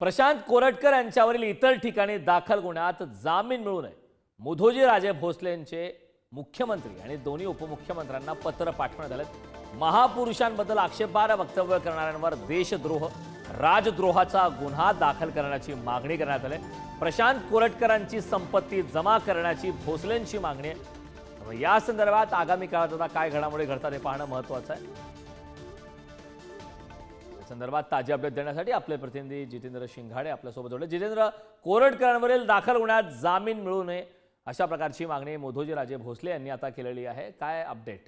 प्रशांत कोरटकर यांच्यावरील इतर ठिकाणी दाखल गुन्ह्यात जामीन मिळू नये. मुधोजी राजे भोसले यांचे मुख्यमंत्री आणि दोन्ही उपमुख्यमंत्र्यांना पत्र पाठवण्यात आलं महापुरुषांबद्दल आक्षेपार्ह वक्तव्य करणाऱ्यांवर देशद्रोह राजद्रोहाचा गुन्हा दाखल करण्याची मागणी करण्यात आली. प्रशांत कोरटकरांची संपत्ती जमा करण्याची भोसलेंची मागणी आहे. या संदर्भात आगामी काळात आता काय घडामोडी घडतात हे पाहणं महत्वाचं आहे. संदर्भात ताजी अपडेट देण्यासाठी आपले प्रतिनिधी जितेंद्र शिंघाडे आपल्यासोबत जोडले. जितेंद्र कोरटकरांवरील दाखल होण्यात जामीन मिळू नये अशा प्रकारची मागणी मोधोजी राजे भोसले यांनी आता केलेली आहे. काय अपडेट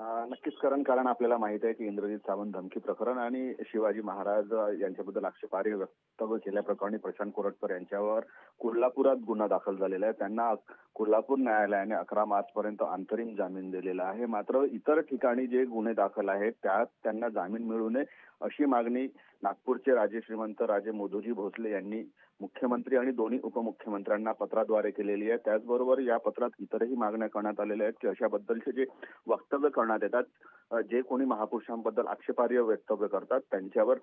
नक्कीच करण कारण आपल्याला माहीत आहे की इंद्रजित सावंत धमकी प्रकरण आणि शिवाजी महाराज यांच्याबद्दल आक्षेपार्ह वक्तव्य केल्याप्रकरणी प्रशांत कोरटकर यांच्यावर कोल्हापुरात गुन्हा दाखल झालेला आहे. त्यांना कोल्हापूर न्यायालयाने अकरा मार्च पर्यंत अंतरिम जामीन दिलेला आहे. मात्र इतर ठिकाणी जे गुन्हे दाखल आहेत त्यात त्यांना जामीन मिळू नये अशी मागणी नागपूरचे राजे श्रीमंत राजे मोदोजी भोसले यांनी मुख्यमंत्री आणि दोन्ही उपमुख्यमंत्र्यांना पत्राद्वारे केलेली आहे. त्याचबरोबर या पत्रात इतरही मागण्या करण्यात आलेल्या आहेत की अशाबद्दलचे जे वक्तव्य करण्यात येतात जे कोणी महापुरुषांबद्दल आक्षेपार्ह वक्तव्य करतात त्यांच्यावर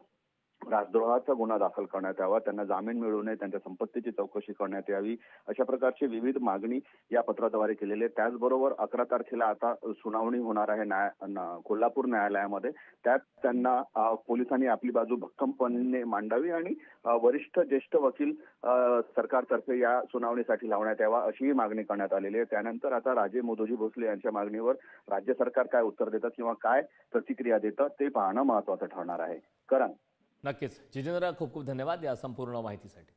राजद्रोहाचा गुन्हा दाखल करण्यात यावा त्यांना जामीन मिळू नये त्यांच्या संपत्तीची चौकशी करण्यात यावी अशा प्रकारची विविध मागणी या पत्राद्वारे केलेली आहे. त्याचबरोबर अकरा तारखेला आता सुनावणी होणार आहे न्याय कोल्हापूर न्यायालयामध्ये. त्यात त्यांना पोलिसांनी आपली बाजू भक्कमपणे मांडावी आणि वरिष्ठ ज्येष्ठ वकील सरकारतर्फे या सुनावणीसाठी लावण्यात यावा अशीही मागणी करण्यात आलेली आहे. त्यानंतर आता राजे मोदोजी भोसले यांच्या मागणीवर राज्य सरकार काय उत्तर देतं किंवा काय प्रतिक्रिया देतं ते पाहणं महत्वाचं ठरणार आहे. करण. नक्कीच. जितेंद्र खूप खूप धन्यवाद या संपूर्ण माहितीसाठी.